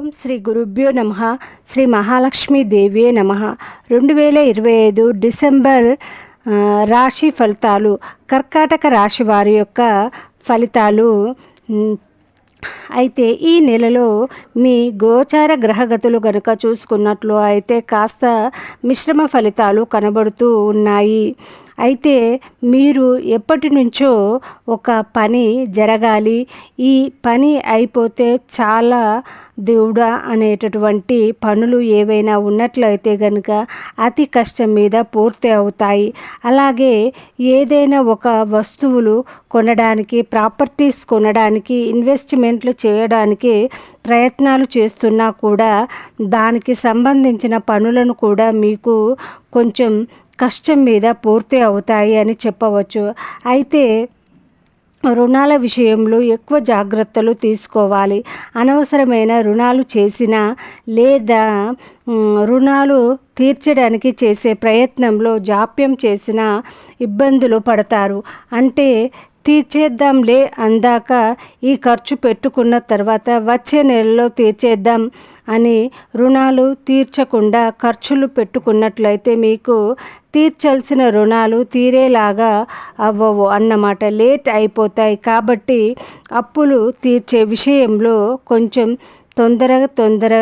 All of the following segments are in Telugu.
ఓం శ్రీ గురుభ్యో నమ శ్రీ మహాలక్ష్మి దేవియే నమ. రెండు వేల ఇరవై ఐదు డిసెంబర్ రాశి ఫలితాలు కర్కాటక రాశి వారి యొక్క ఫలితాలు అయితే ఈ నెలలో మీ గోచార గ్రహగతులు కనుక చూసుకున్నట్లు అయితే కాస్త మిశ్రమ ఫలితాలు కనబడుతూ ఉన్నాయి. అయితే మీరు ఎప్పటి నుంచో ఒక పని జరగాలి. ఈ పని అయిపోతే చాలా దేవుడా అనేటటువంటి పనులు ఏవైనా ఉన్నట్లయితే కనుక అతి కష్టం మీద పూర్తి అవుతాయి. అలాగే ఏదైనా ఒక వస్తువులు కొనడానికి ప్రాపర్టీస్ కొనడానికి ఇన్వెస్ట్మెంట్లు చేయడానికి ప్రయత్నాలు చేస్తున్నా కూడా దానికి సంబంధించిన పనులను కూడా మీకు కొంచెం కష్టం మీద పూర్తి అవుతాయి అని చెప్పవచ్చు. అయితే రుణాల విషయంలో ఎక్కువ జాగ్రత్తలు తీసుకోవాలి. అనవసరమైన రుణాలు చేసిన లేదా రుణాలు తీర్చడానికి చేసే ప్రయత్నంలో జాప్యం చేసిన ఇబ్బందులు పడతారు. అంటే తీర్చేద్దాంలే అందాక ఈ ఖర్చు పెట్టుకున్న తర్వాత వచ్చే నెలలో తీర్చేద్దాం అని రుణాలు తీర్చకుండా ఖర్చులు పెట్టుకున్నట్లయితే మీకు తీర్చాల్సిన రుణాలు తీరేలాగా అవ్వవు అన్నమాట. లేట్ అయిపోతాయి కాబట్టి అప్పులు తీర్చే విషయంలో కొంచెం తొందరగా తొందర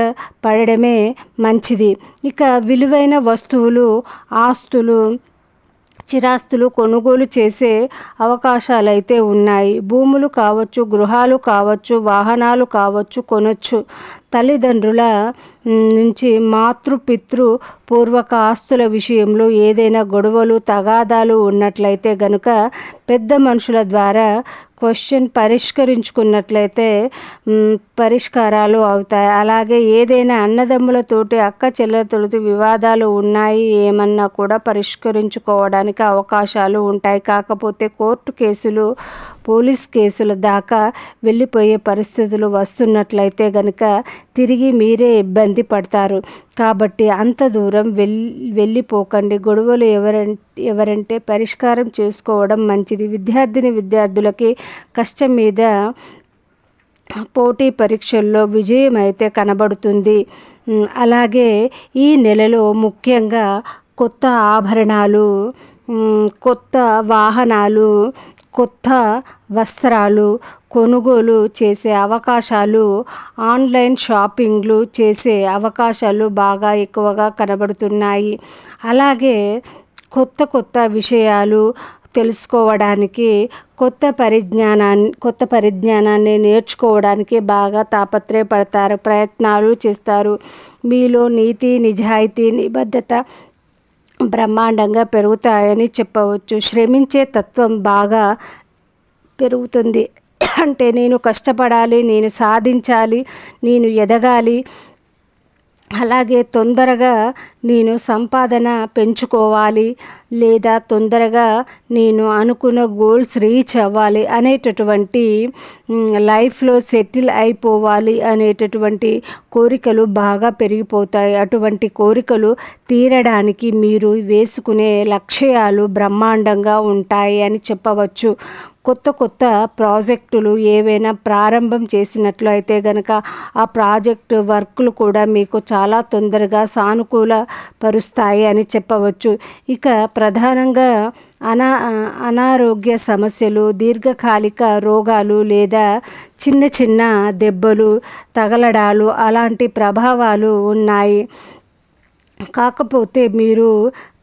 పడడమే మంచిది. ఇక విలువైన వస్తువులు ఆస్తులు చిరాస్తులు కొనుగోలు చేసే అవకాశాలు అయితే ఉన్నాయి. భూములు కావచ్చు గృహాలు కావచ్చు వాహనాలు కావచ్చు కొనొచ్చు. తల్లిదండ్రుల నుంచి మాతృ పితృ పూర్వక ఆస్తుల విషయంలో ఏదైనా గొడవలు తగాదాలు ఉన్నట్లయితే గనుక పెద్ద మనుషుల ద్వారా క్వశ్చన్ పరిష్కరించుకున్నట్లయితే పరిష్కారాలు అవుతాయి. అలాగే ఏదైనా అన్నదమ్ములతోటి అక్క చెల్లెలతోటి వివాదాలు ఉన్నాయి ఏమన్నా కూడా పరిష్కరించుకోవడానికి అవకాశాలు ఉంటాయి. కాకపోతే కోర్టు కేసులు పోలీస్ కేసుల దాకా వెళ్ళిపోయే పరిస్థితులు వస్తున్నట్లయితే గనుక తిరిగి మీరే ఇబ్బంది పడతారు. కాబట్టి అంత దూరం వెళ్ళి వెళ్ళిపోకండి. గొడవలు ఎవరంటే ఎవరంటే పరిష్కారం చేసుకోవడం మంచిది. విద్యార్థిని విద్యార్థులకి కష్టం మీద పోటీ పరీక్షల్లో విజయం అయితే కనబడుతుంది అలాగే ఈ నెలలో ముఖ్యంగా కొత్త ఆభరణాలు కొత్త వాహనాలు కొత్త వస్త్రాలు కొనుగోలు చేసే అవకాశాలు ఆన్లైన్ షాపింగ్లు చేసే అవకాశాలు బాగా ఎక్కువగా కనబడుతున్నాయి. అలాగే కొత్త కొత్త విషయాలు తెలుసుకోవడానికి కొత్త పరిజ్ఞానాన్ని కొత్త పరిజ్ఞానాన్ని నేర్చుకోవడానికి బాగా తాపత్రయపడతారు ప్రయత్నాలు చేస్తారు. మీలో నీతి నిజాయితీ నిబద్ధత బ్రహ్మాండంగా పెరుగుతాయని చెప్పవచ్చు. శ్రమించే తత్వం బాగా పెరుగుతుంది. అంటే నేను కష్టపడాలి నేను సాధించాలి నేను ఎదగాలి. అలాగే తొందరగా నేను సంపాదన పెంచుకోవాలి లేదా తొందరగా నేను అనుకున్న గోల్స్ రీచ్ అవ్వాలి అనేటటువంటి లైఫ్లో సెటిల్ అయిపోవాలి అనేటటువంటి కోరికలు బాగా పెరిగిపోతాయి. అటువంటి కోరికలు తీరడానికి మీరు వేసుకునే లక్ష్యాలు బ్రహ్మాండంగా ఉంటాయి అని చెప్పవచ్చు. కొత్త కొత్త ప్రాజెక్టులు ఏవైనా ప్రారంభం చేసినట్లు అయితే కనుక ఆ ప్రాజెక్ట్ వర్క్లు కూడా మీకు చాలా తొందరగా సానుకూల పరుస్తాయి అని చెప్పవచ్చు. ఇక ప్రధానంగా అనా అనారోగ్య సమస్యలు దీర్ఘకాలిక రోగాలు లేదా చిన్న చిన్న దెబ్బలు తగలడాలు అలాంటి ప్రభావాలు ఉన్నాయి. కాకపోతే మీరు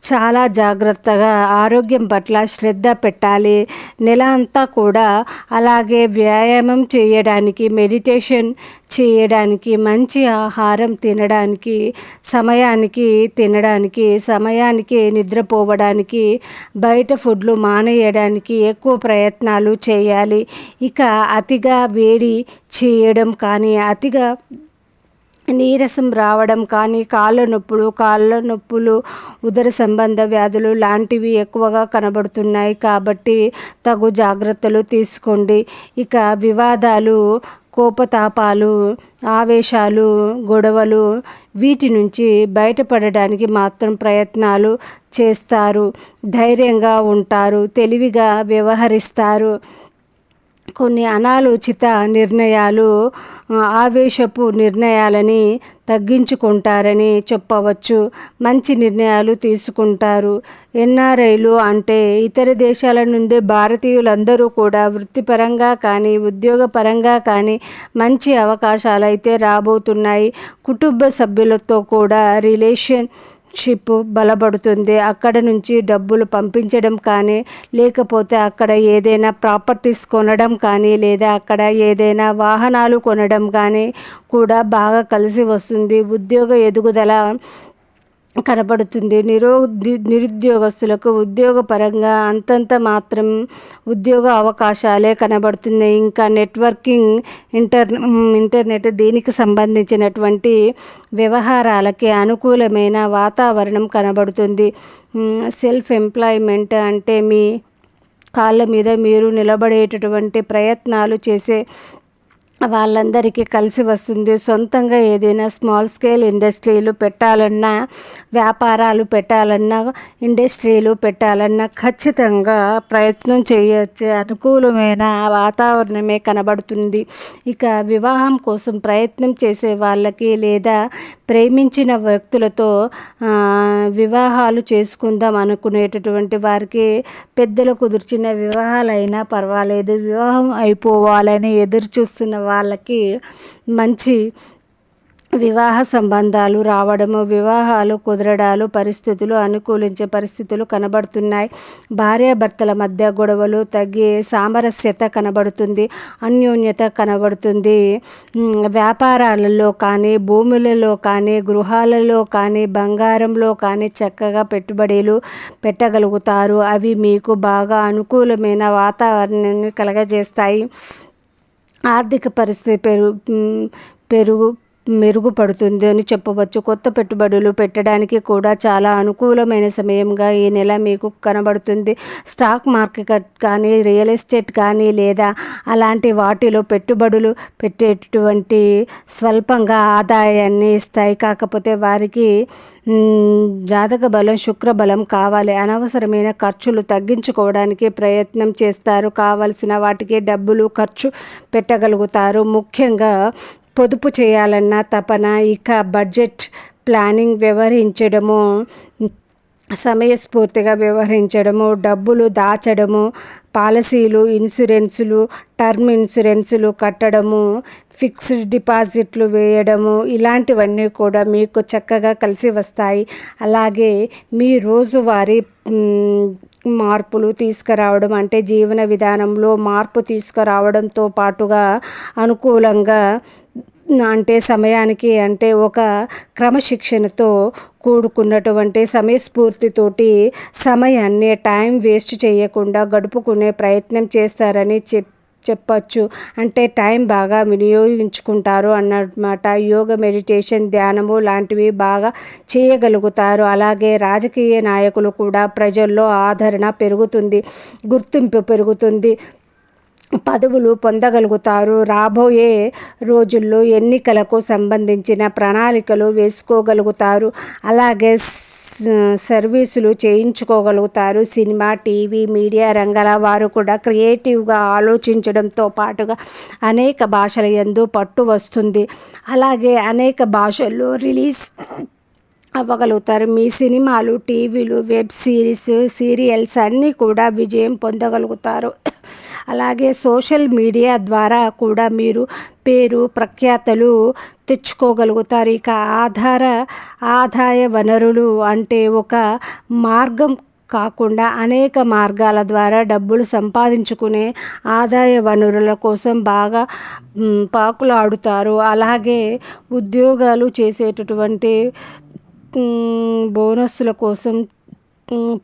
చాలా జాగ్రత్తగా ఆరోగ్యం పట్ల శ్రద్ధ పెట్టాలి. నెల అంతా కూడా అలాగే వ్యాయామం చేయడానికి మెడిటేషన్ చేయడానికి మంచి ఆహారం తినడానికి సమయానికి తినడానికి సమయానికి నిద్రపోవడానికి బయట ఫుడ్లు మానేయడానికి ఎక్కువ ప్రయత్నాలు చేయాలి. ఇక అతిగా వేడి చేయడం కానీ అతిగా నీరసం రావడం కానీ కాళ్ళ నొప్పులు కాళ్ళ నొప్పులు ఉదర సంబంధ వ్యాధులు లాంటివి ఎక్కువగా కనబడుతున్నాయి. కాబట్టి తగు జాగ్రత్తలు తీసుకోండి. ఇక వివాదాలు కోపతాపాలు ఆవేశాలు గొడవలు వీటి నుంచి బయటపడడానికి మాత్రం ప్రయత్నాలు చేస్తారు. ధైర్యంగా ఉంటారు తెలివిగా వ్యవహరిస్తారు. కొన్ని అనాలోచిత నిర్ణయాలు ఆవేశపు నిర్ణయాలని తగ్గించుకుంటారని చెప్పవచ్చు. మంచి నిర్ణయాలు తీసుకుంటారు. ఎన్ఆర్ఐలు అంటే ఇతర దేశాల నుండి భారతీయులందరూ కూడా వృత్తిపరంగా కానీ ఉద్యోగపరంగా కానీ మంచి అవకాశాలు అయితే రాబోతున్నాయి. కుటుంబ సభ్యులతో కూడా రిలేషన్ షిప్ బలపడుతుంది. అక్కడ నుంచి డబ్బులు పంపించడం కానీ లేకపోతే అక్కడ ఏదైనా ప్రాపర్టీస్ కొనడం కానీ లేదా అక్కడ ఏదైనా వాహనాలు కొనడం కానీ కూడా బాగా కలిసి వస్తుంది. ఉద్యోగ ఎదుగుదల కనబడుతుంది. నిరో నిరుద్యోగస్తులకు ఉద్యోగపరంగా అంతంత మాత్రం ఉద్యోగ అవకాశాలే కనబడుతున్నాయి. ఇంకా నెట్వర్కింగ్ ఇంటర్ ఇంటర్నెట్ దీనికి సంబంధించినటువంటి వ్యవహారాలకి అనుకూలమైన వాతావరణం కనబడుతుంది. సెల్ఫ్ ఎంప్లాయ్మెంట్ అంటే మీ కాళ్ళ మీద మీరు నిలబడేటటువంటి ప్రయత్నాలు చేసే వాళ్ళందరికీ కలిసి వస్తుంది. సొంతంగా ఏదైనా స్మాల్ స్కేల్ ఇండస్ట్రీలు పెట్టాలన్నా వ్యాపారాలు పెట్టాలన్నా ఇండస్ట్రీలు పెట్టాలన్నా ఖచ్చితంగా ప్రయత్నం చేయొచ్చే అనుకూలమైన వాతావరణమే కనబడుతుంది. ఇక వివాహం కోసం ప్రయత్నం చేసే వాళ్ళకి లేదా ప్రేమించిన వ్యక్తులతో వివాహాలు చేసుకుందాం అనుకునేటటువంటి వారికి పెద్దలు కుదిర్చిన వివాహాలైనా పర్వాలేదు. వివాహం అయిపోవాలని ఎదురు చూస్తున్న వాళ్ళకి మంచి వివాహ సంబంధాలు రావడము వివాహాలు కుదరడాలు పరిస్థితులు అనుకూలించే పరిస్థితులు కనబడుతున్నాయి. భార్యాభర్తల మధ్య గొడవలు తగ్గి సామరస్యత కనబడుతుంది అన్యోన్యత కనబడుతుంది. వ్యాపారాలలో కానీ భూములలో కానీ గృహాలలో కానీ బంగారంలో కానీ చక్కగా పెట్టుబడులు పెట్టగలుగుతారు. అవి మీకు బాగా అనుకూలమైన వాతావరణాన్ని కలగజేస్తాయి. ఆర్థిక పరిస్థితి పెరుగు పెరుగు మెరుగుపడుతుంది అని చెప్పవచ్చు. కొత్త పెట్టుబడులు పెట్టడానికి కూడా చాలా అనుకూలమైన సమయంగా ఈ నెల మీకు కనబడుతుంది. స్టాక్ మార్కెట్ కానీ రియల్ ఎస్టేట్ కానీ లేదా అలాంటి వాటిలో పెట్టుబడులు పెట్టేటటువంటి స్వల్పంగా ఆదాయాన్ని ఇస్తాయి. కాకపోతే వారికి జాతక బలం శుక్ర బలం కావాలి. అనవసరమైన ఖర్చులు తగ్గించుకోవడానికి ప్రయత్నం చేస్తారు. కావలసిన వాటికి డబ్బులు ఖర్చు పెట్టగలుగుతారు. ముఖ్యంగా పొదుపు చేయాలన్న తపన ఇక బడ్జెట్ ప్లానింగ్ వ్యవహరించడము సమయస్ఫూర్తిగా వ్యవహరించడము డబ్బులు దాచడము పాలసీలు ఇన్సూరెన్సులు టర్మ్ ఇన్సూరెన్సులు కట్టడము ఫిక్స్డ్ డిపాజిట్లు వేయడము ఇలాంటివన్నీ కూడా మీకు చక్కగా కలిసి వస్తాయి. అలాగే మీ రోజువారీ మార్పులు తీసుకురావడం అంటే జీవన విధానంలో మార్పు తీసుకురావడంతో పాటుగా అనుకూలంగా అంటే సమయానికి అంటే ఒక క్రమశిక్షణతో కూడుకున్నటువంటి సమయస్ఫూర్తితోటి సమయాన్ని టైం వేస్ట్ చేయకుండా గడుపుకునే ప్రయత్నం చేస్తారని చెప్ చెప్పచ్చు. అంటే టైం బాగా వినియోగించుకుంటారు అన్నమాట. యోగ మెడిటేషన్ ధ్యానము లాంటివి బాగా చేయగలుగుతారు. అలాగే రాజకీయ నాయకులు కూడా ప్రజల్లో ఆదరణ పెరుగుతుంది గుర్తింపు పెరుగుతుంది పదవులు పొందగలుగుతారు. రాబోయే రోజుల్లో ఎన్నికలకు సంబంధించిన ప్రణాళికలు వేసుకోగలుగుతారు. అలాగే సర్వీసులు చేయించుకోగలుగుతారు. సినిమా టీవీ మీడియా రంగాల వారు కూడా క్రియేటివ్గా ఆలోచించడంతో పాటుగా అనేక భాషల ఎందు పట్టు వస్తుంది. అలాగే అనేక భాషల్లో రిలీజ్ అవ్వగలుగుతారు. మీ సినిమాలు టీవీలు వెబ్ సిరీస్ సీరియల్స్ అన్నీ కూడా విజయం పొందగలుగుతారు. అలాగే సోషల్ మీడియా ద్వారా కూడా మీరు పేరు ప్రఖ్యాతలు తెచ్చుకోగలుగుతారు. ఇక ఆధార ఆదాయ వనరులు అంటే ఒక మార్గం కాకుండా అనేక మార్గాల ద్వారా డబ్బులు సంపాదించుకునే ఆదాయ వనరుల కోసం బాగా పాకులాడుతారు. అలాగే ఉద్యోగాలు చేసేటటువంటి బోనస్సుల కోసం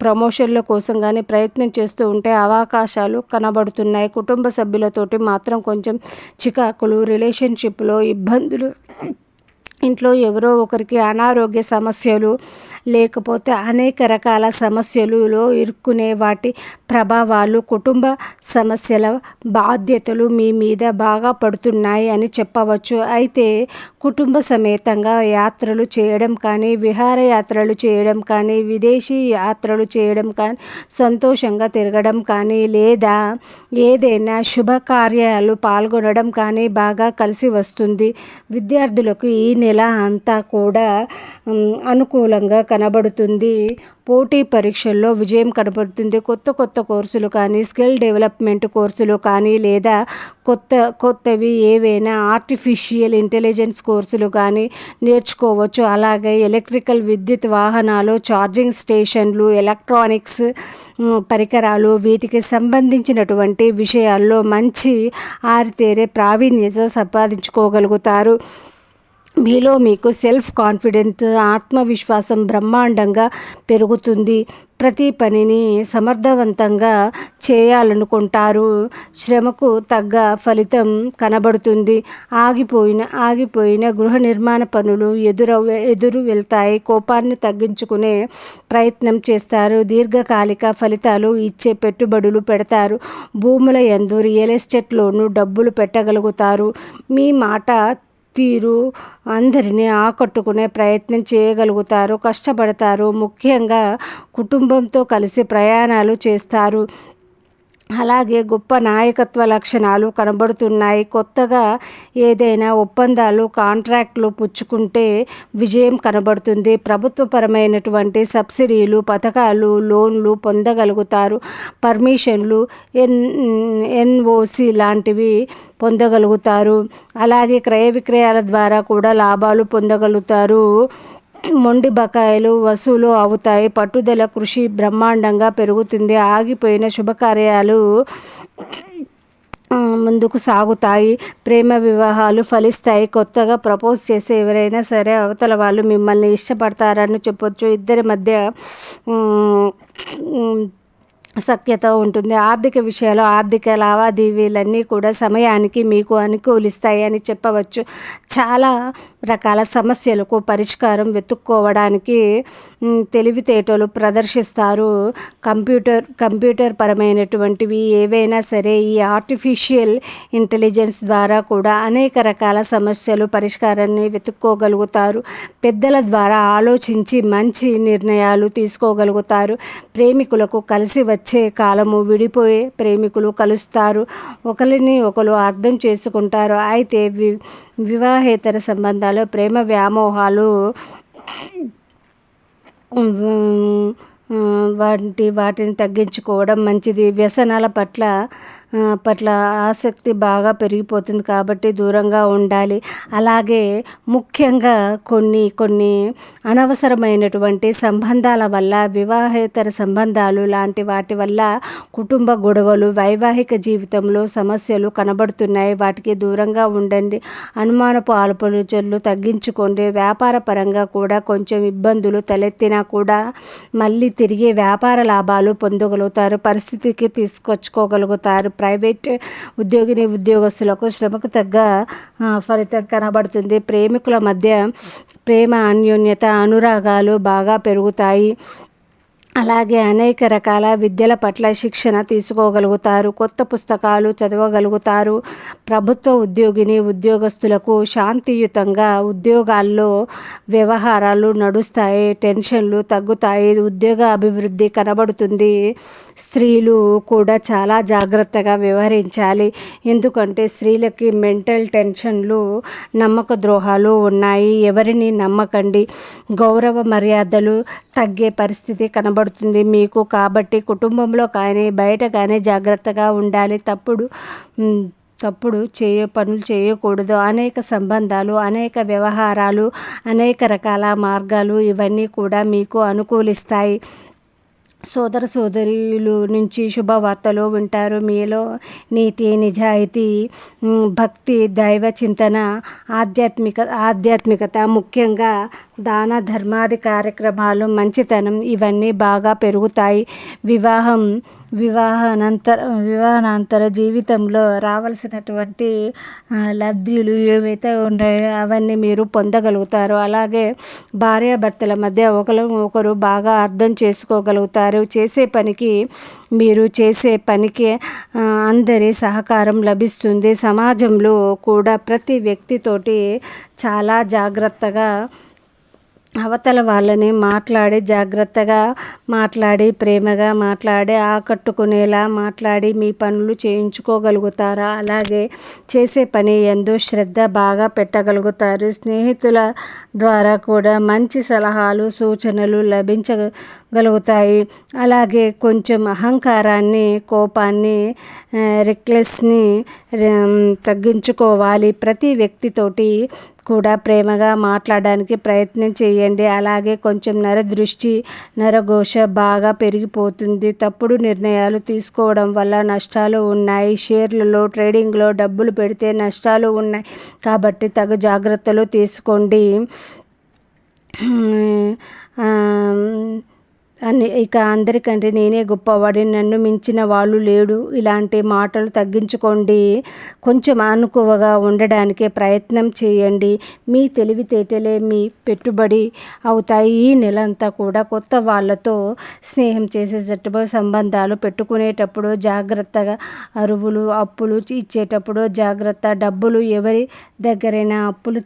ప్రమోషన్ల కోసం కానీ ప్రయత్నం చేస్తూ ఉంటే అవకాశాలు కనబడుతున్నాయి. కుటుంబ సభ్యులతోటి మాత్రం కొంచెం చికాకులు రిలేషన్షిప్లో ఇబ్బందులు. ఇంట్లో ఎవరో ఒకరికి అనారోగ్య సమస్యలు లేకపోతే అనేక రకాల సమస్యలలో ఇరుక్కునే వాటి ప్రభావాలు కుటుంబ సమస్యల బాధ్యతలు మీ మీద బాగా పడుతున్నాయి అని చెప్పవచ్చు. అయితే కుటుంబ సమేతంగా యాత్రలు చేయడం కానీ విహారయాత్రలు చేయడం కానీ విదేశీ యాత్రలు చేయడం కానీ సంతోషంగా తిరగడం కానీ లేదా ఏదైనా శుభకార్యాలు పాల్గొనడం కానీ బాగా కలిసి వస్తుంది. విద్యార్థులకు ఈ నెల అంతా కూడా అనుకూలంగా కనబడుతుంది. పోటీ పరీక్షల్లో విజయం కనబడుతుంది. కొత్త కొత్త కోర్సులు కానీ స్కిల్ డెవలప్మెంట్ కోర్సులు కానీ లేదా కొత్త కొత్తవి ఏవైనా ఆర్టిఫిషియల్ ఇంటెలిజెన్స్ కోర్సులు కానీ నేర్చుకోవచ్చు. అలాగే ఎలక్ట్రికల్ విద్యుత్ వాహనాలు ఛార్జింగ్ స్టేషన్లు ఎలక్ట్రానిక్స్ పరికరాలు వీటికి సంబంధించినటువంటి విషయాల్లో మంచి ఆరితేరే ప్రావీణ్యత సంపాదించుకోగలుగుతారు. మీలో మీకు సెల్ఫ్ కాన్ఫిడెంట్ ఆత్మవిశ్వాసం బ్రహ్మాండంగా పెరుగుతుంది. ప్రతి పనిని సమర్థవంతంగా చేయాలనుకుంటారు. శ్రమకు తగ్గ ఫలితం కనబడుతుంది. ఆగిపోయిన ఆగిపోయిన గృహ నిర్మాణ పనులు ఎదుర ఎదురు వెళ్తాయి. కోపాన్ని తగ్గించుకునే ప్రయత్నం చేస్తారు. దీర్ఘకాలిక ఫలితాలు ఇచ్చే పెట్టుబడులు పెడతారు. భూముల ఎందు రియల్ ఎస్టేట్లోనూ డబ్బులు పెట్టగలుగుతారు. మీ మాట తీరు అందరినీ ఆకట్టుకునే ప్రయత్నం చేయగలుగుతారు కష్టపడతారు. ముఖ్యంగా కుటుంబంతో కలిసి ప్రయాణాలు చేస్తారు. అలాగే గొప్ప నాయకత్వ లక్షణాలు కనబడుతున్నాయి. కొత్తగా ఏదైనా ఒప్పందాలు కాంట్రాక్ట్లు పుచ్చుకుంటే విజయం కనబడుతుంది. ప్రభుత్వపరమైనటువంటి సబ్సిడీలు పథకాలు లోన్లు పొందగలుగుతారు. పర్మిషన్లు ఎన్ ఎన్ఓసి లాంటివి పొందగలుగుతారు. అలాగే క్రయ విక్రయాల ద్వారా కూడా లాభాలు పొందగలుగుతారు. మొండి బకాయిలు వసూలు అవుతాయి. పట్టుదల కృషి బ్రహ్మాండంగా పెరుగుతుంది. ఆగిపోయిన శుభకార్యాలు ముందుకు సాగుతాయి. ప్రేమ వివాహాలు ఫలిస్తాయి. కొత్తగా ప్రపోజ్ చేసే ఎవరైనా సరే అవతల వాళ్ళు మిమ్మల్ని ఇష్టపడతారని చెప్పొచ్చు. ఇద్దరి మధ్య సఖ్యత ఉంటుంది. ఆర్థిక విషయాలు ఆర్థిక లావాదేవీలన్నీ కూడా సమయానికి మీకు అనుకూలిస్తాయి అని చెప్పవచ్చు. చాలా రకాల సమస్యలకు పరిష్కారం వెతుక్కోవడానికి తెలివితేటలు ప్రదర్శిస్తారు. కంప్యూటర్ కంప్యూటర్ పరమైనటువంటివి ఏవైనా సరే ఈ ఆర్టిఫిషియల్ ఇంటెలిజెన్స్ ద్వారా కూడా అనేక రకాల సమస్యలు పరిష్కారాన్ని వెతుక్కోగలుగుతారు. పెద్దల ద్వారా ఆలోచించి మంచి నిర్ణయాలు తీసుకోగలుగుతారు. ప్రేమికులకు కలిసి వచ్చి వచ్చే కాలము విడిపోయే ప్రేమికులు కలుస్తారు. ఒకరిని ఒకరు అర్థం చేసుకుంటారు. అయితే వి వివాహేతర సంబంధాలు ప్రేమ వ్యామోహాలు వంటి వాటిని తగ్గించుకోవడం మంచిది. వ్యసనాల పట్ల పట్ల ఆసక్తి బాగా పెరిగిపోతుంది కాబట్టి దూరంగా ఉండాలి. అలాగే ముఖ్యంగా కొన్ని కొన్ని అనవసరమైనటువంటి సంబంధాల వల్ల వివాహేతర సంబంధాలు లాంటి వాటి వల్ల కుటుంబ గొడవలు వైవాహిక జీవితంలో సమస్యలు కనబడుతున్నాయి. వాటికి దూరంగా ఉండండి. అనుమానపు ఆలోచనలు తగ్గించుకోండి. వ్యాపార పరంగా కూడా కొంచెం ఇబ్బందులు తలెత్తినా కూడా మళ్ళీ తిరిగి వ్యాపార లాభాలు పొందగలుగుతారు. పరిస్థితికి తీసుకొచ్చుకోగలుగుతారు. ప్రైవేట్ ఉద్యోగిని ఉద్యోగస్తులకు శ్రమకు తగ్గ ఫలితం కనబడుతుంది. ప్రేమికుల మధ్య ప్రేమ అన్యోన్యత అనురాగాలు బాగా పెరుగుతాయి. అలాగే అనేక రకాల విద్యల పట్ల శిక్షణ తీసుకోగలుగుతారు కొత్త పుస్తకాలు చదవగలుగుతారు. ప్రభుత్వ ఉద్యోగిని ఉద్యోగస్తులకు శాంతియుతంగా ఉద్యోగాల్లో వ్యవహారాలు నడుస్తాయి టెన్షన్లు తగ్గుతాయి ఉద్యోగ అభివృద్ధి కనబడుతుంది. స్త్రీలు కూడా చాలా జాగ్రత్తగా వ్యవహరించాలి. ఎందుకంటే స్త్రీలకి మెంటల్ టెన్షన్లు నమ్మక ద్రోహాలు ఉన్నాయి. ఎవరిని నమ్మకండి. గౌరవ మర్యాదలు తగ్గే పరిస్థితి కనబడుతుంది. కనబడుతుంది. మీకు కాబట్టి కుటుంబంలో కానీ బయట కానీ జాగ్రత్తగా ఉండాలి. తప్పుడు తప్పుడు చేయ పనులు చేయకూడదు. అనేక సంబంధాలు అనేక వ్యవహారాలు అనేక రకాల మార్గాలు ఇవన్నీ కూడా మీకు అనుకూలిస్తాయి. సోదర సోదరీలు నుంచి శుభవార్తలు వింటారు. మీలో నీతి నిజాయితీ భక్తి దైవ చింతన ఆధ్యాత్మిక ఆధ్యాత్మికత ముఖ్యంగా దాన ధర్మాది కార్యక్రమాలు మంచితనం ఇవన్నీ బాగా పెరుగుతాయి. వివాహం వివాహానంతర వివాహానంతర జీవితంలో రావాల్సినటువంటి లబ్ధులు ఏవైతే ఉన్నాయో అవన్నీ మీరు పొందగలుగుతారు. అలాగే భార్యాభర్తల మధ్య ఒకరు ఒకరు బాగా అర్థం చేసుకోగలుగుతారు. చేసే పనికి మీరు చేసే పనికి అందరి సహకారం లభిస్తుంది. సమాజంలో కూడా ప్రతి వ్యక్తితోటి చాలా జాగ్రత్తగా అవతల వాళ్ళని మాట్లాడి జాగ్రత్తగా మాట్లాడి ప్రేమగా మాట్లాడి ఆకట్టుకునేలా మాట్లాడి మీ పనులు చేయించుకోగలుగుతారా? అలాగే చేసే పని ఎందు శ్రద్ధ బాగా పెట్టగలుగుతారు. స్నేహితుల ద్వారా కూడా మంచి సలహాలు సూచనలు లభించగలుగుతాయి. అలాగే కొంచెం అహంకారాన్ని కోపాన్ని రిక్లెస్ని తగ్గించుకోవాలి. ప్రతి వ్యక్తితోటి కూడా ప్రేమగా మాట్లాడడానికి ప్రయత్నం చేయండి. అలాగే కొంచెం నర దృష్టి నరఘోష బాగా పెరిగిపోతుంది. తప్పుడు నిర్ణయాలు తీసుకోవడం వల్ల నష్టాలు ఉన్నాయి. షేర్లలో ట్రేడింగ్లో డబ్బులు పెడితే నష్టాలు ఉన్నాయి. కాబట్టి తగు జాగ్రత్తలు తీసుకోండి. అని ఇక అందరికంటే నేనే గొప్పవాడిని. నన్ను మించిన వాళ్ళు లేడు. ఇలాంటి మాటలు తగ్గించుకోండి. కొంచెం అనుకువగా ఉండడానికి ప్రయత్నం చేయండి. మీ తెలివితేటలే మీ పెట్టుబడి అవుతాయి. ఈ నెలంతా కూడా కొత్త వాళ్ళతో స్నేహం చేసేటప్పుడు సంబంధాలు పెట్టుకునేటప్పుడు జాగ్రత్తగా అరువులు అప్పులు ఇచ్చేటప్పుడు జాగ్రత్త డబ్బులు ఎవరి దగ్గరైనా అప్పులు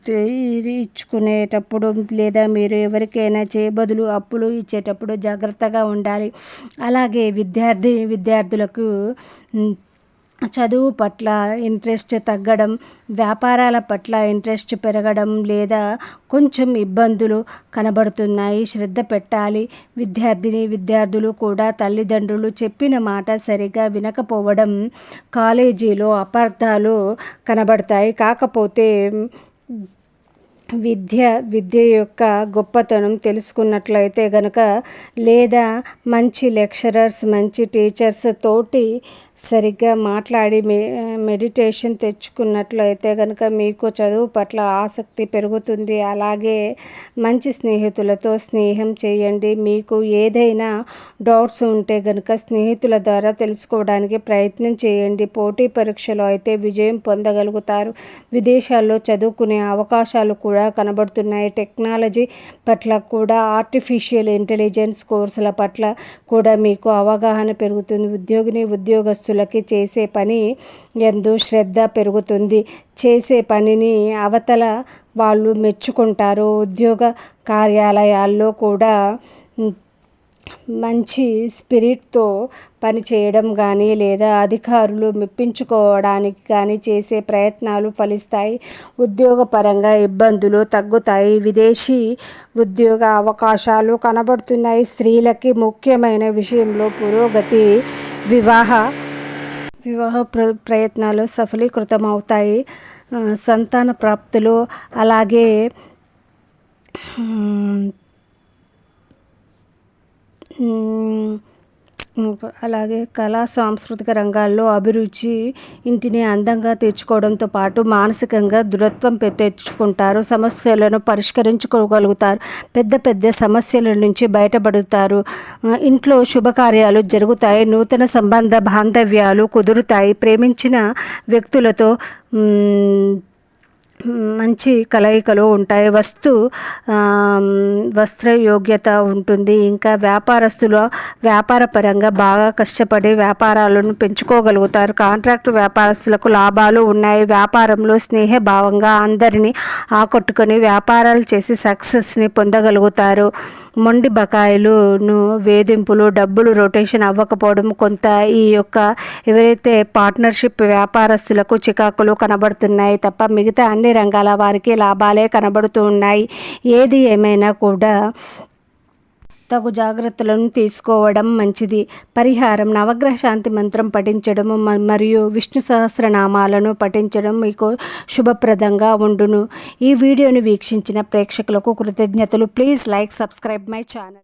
ఇచ్చుకునేటప్పుడు లేదా మీరు ఎవరికైనా చేయబదులు అప్పులు ఇచ్చేటప్పుడు జాగ్రత్త జాగ్రత్తగా ఉండాలి. అలాగే విద్యార్థి విద్యార్థులకు చదువు పట్ల ఇంట్రెస్ట్ తగ్గడం వ్యాపారాల పట్ల ఇంట్రెస్ట్ పెరగడం లేదా కొంచెం ఇబ్బందులు కనబడుతున్నాయి. శ్రద్ధ పెట్టాలి. విద్యార్థిని విద్యార్థులు కూడా తల్లిదండ్రులు చెప్పిన మాట సరిగా వినకపోవడం కాలేజీలో అపార్థాలు కనబడతాయి. కాకపోతే విద్య విద్య యొక్క గొప్పతనం తెలుసుకున్నట్లయితే గనక లేదా మంచి లెక్చరర్స్ మంచి టీచర్స్ తోటి సరిగ్గా మాట్లాడి మె మెడిటేషన్ తెచ్చుకున్నట్లయితే కనుక మీకు చదువు పట్ల ఆసక్తి పెరుగుతుంది. అలాగే మంచి స్నేహితులతో స్నేహం చేయండి. మీకు ఏదైనా డౌట్స్ ఉంటే కనుక స్నేహితుల ద్వారా తెలుసుకోవడానికి ప్రయత్నం చేయండి. పోటీ పరీక్షలో అయితే విజయం పొందగలుగుతారు. విదేశాల్లో చదువుకునే అవకాశాలు కూడా కనబడుతున్నాయి. టెక్నాలజీ పట్ల కూడా ఆర్టిఫిషియల్ ఇంటెలిజెన్స్ కోర్సుల పట్ల కూడా మీకు అవగాహన పెరుగుతుంది. ఉద్యోగిని ఉద్యోగస్తు ఉద్యోగస్తులకి చేసే పని ఎందు శ్రద్ధ పెరుగుతుంది. చేసే పనిని అవతల వాళ్ళు మెచ్చుకుంటారు. ఉద్యోగ కార్యాలయాల్లో కూడా మంచి స్పిరిట్తో పని చేయడం కానీ లేదా అధికారులు మెప్పించుకోవడానికి కానీ చేసే ప్రయత్నాలు ఫలిస్తాయి. ఉద్యోగపరంగా ఇబ్బందులు తగ్గుతాయి. విదేశీ ఉద్యోగ అవకాశాలు కనబడుతున్నాయి. స్త్రీలకి ముఖ్యమైన విషయంలో పురోగతి వివాహ వివాహ ప్ర ప్రయత్నాలు సఫలీకృతమవుతాయి. సంతాన ప్రాప్తులు అలాగే అలాగే కళా సాంస్కృతిక రంగాల్లో అభిరుచి ఇంటిని అందంగా తీర్చుకోవడంతో పాటు మానసికంగా దృఢత్వం తెచ్చుకుంటారు. సమస్యలను పరిష్కరించుకోగలుగుతారు. పెద్ద పెద్ద సమస్యల నుంచి బయటపడుతారు. ఇంట్లో శుభకార్యాలు జరుగుతాయి. నూతన సంబంధ బాంధవ్యాలు కుదురుతాయి. ప్రేమించిన వ్యక్తులతో మంచి కలయికలు ఉంటాయి. వస్తు వస్త్ర యోగ్యత ఉంటుంది. ఇంకా వ్యాపారస్తులు వ్యాపార పరంగా బాగా కష్టపడి వ్యాపారాలను పెంచుకోగలుగుతారు. కాంట్రాక్ట్ వ్యాపారస్తులకు లాభాలు ఉన్నాయి. వ్యాపారంలో స్నేహభావంగా అందరినీ ఆకట్టుకొని వ్యాపారాలు చేసి సక్సెస్ని పొందగలుగుతారు. మొండి బకాయిలును వేధింపులు డబ్బులు రొటేషన్ అవ్వకపోవడం కొంత ఈ యొక్క ఎవరైతే పార్ట్నర్షిప్ వ్యాపారస్తులకు చికాకులు కనబడుతున్నాయి తప్ప మిగతా అన్ని అన్ని రంగాల వారికి లాభాలే కనబడుతూ ఉన్నాయి. ఏది ఏమైనా కూడా తగు జాగ్రత్తలను తీసుకోవడం మంచిది. పరిహారం నవగ్రహ శాంతి మంత్రం పఠించడం మరియు విష్ణు సహస్రనామాలను పఠించడం మీకు శుభప్రదంగా ఉండును. ఈ వీడియోను వీక్షించిన ప్రేక్షకులకు కృతజ్ఞతలు. Please like subscribe my channel.